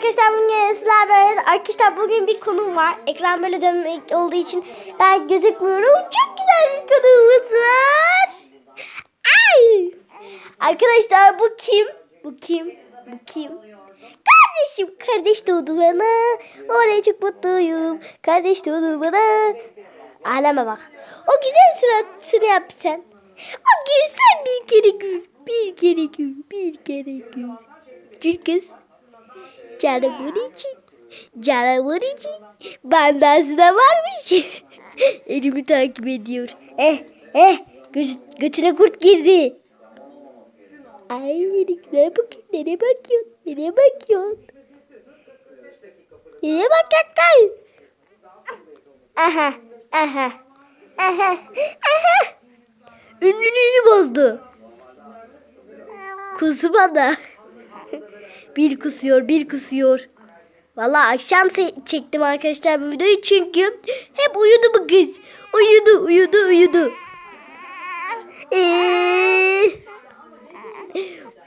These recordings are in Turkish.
arkadaşlar bugün yine sizlerle beraberiz. Arkadaşlar bugün bir konum var. Ekran böyle dönmek olduğu için ben gözükmüyorum. Çok güzel bir konuğumuz var. Ay! Arkadaşlar bu kim? Bu kim? Bu kim? Kardeşim kardeş doğdu bana. Oley çok mutluyum. Kardeş doğdu bana. Ağlama bak. O güzel suratını yap sen. O gülsen bir kere gül. Bir kere gül. Bir kere gül. Gül kız. Canımın içi. Canımın içi. Bandası da varmış. Elimi takip ediyor. Eh eh. Göz, götüne kurt girdi. Ay ne güzel bakıyor. Nereye bakıyorsun? Nereye bakıyorsun? Nereye bakıyorsun? Aha. Aha. Aha. Aha. Ünlülüğünü bozdu. Kusma da. Bir kusuyor, bir kusuyor. Vallahi akşam çektim arkadaşlar bu videoyu çünkü hep uyudu bu kız. Uyudu, uyudu, uyudu. Ee,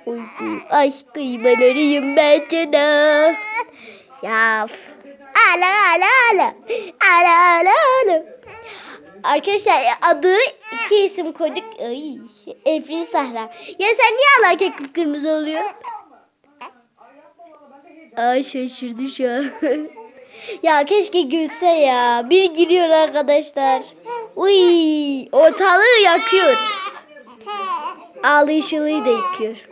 uyku aşkı ben arayayım ben sana. Ya. Ala ala ala. Ala ala ala. Arkadaşlar adı iki isim koyduk. Ay, Efrin Sahra. Ya sen niye alarken kıpkırmızı oluyor? Ay şaşırdı şu an. ya keşke gülse ya. Bir gülüyor arkadaşlar. Uy, ortalığı yakıyor. Ağlayışılıyı da yıkıyor.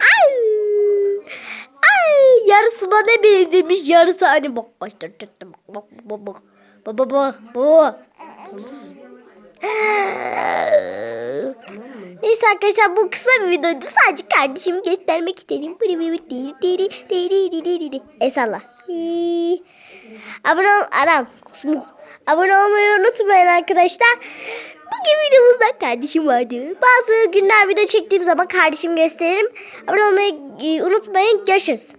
Ay! Ay! Yarısı bana benzemiş, yarısı hani bak bak bak bak bak bak bak bak bak bak Neyse arkadaşlar bu kısa bir videoydu. Sadece kardeşimi göstermek istedim. Esallah. Abone ol. Aram. Kusmuk. Abone olmayı unutmayın arkadaşlar. Bugün videomuzda kardeşim vardı. Bazı günler video çektiğim zaman kardeşimi gösteririm. Abone olmayı e, unutmayın. Görüşürüz.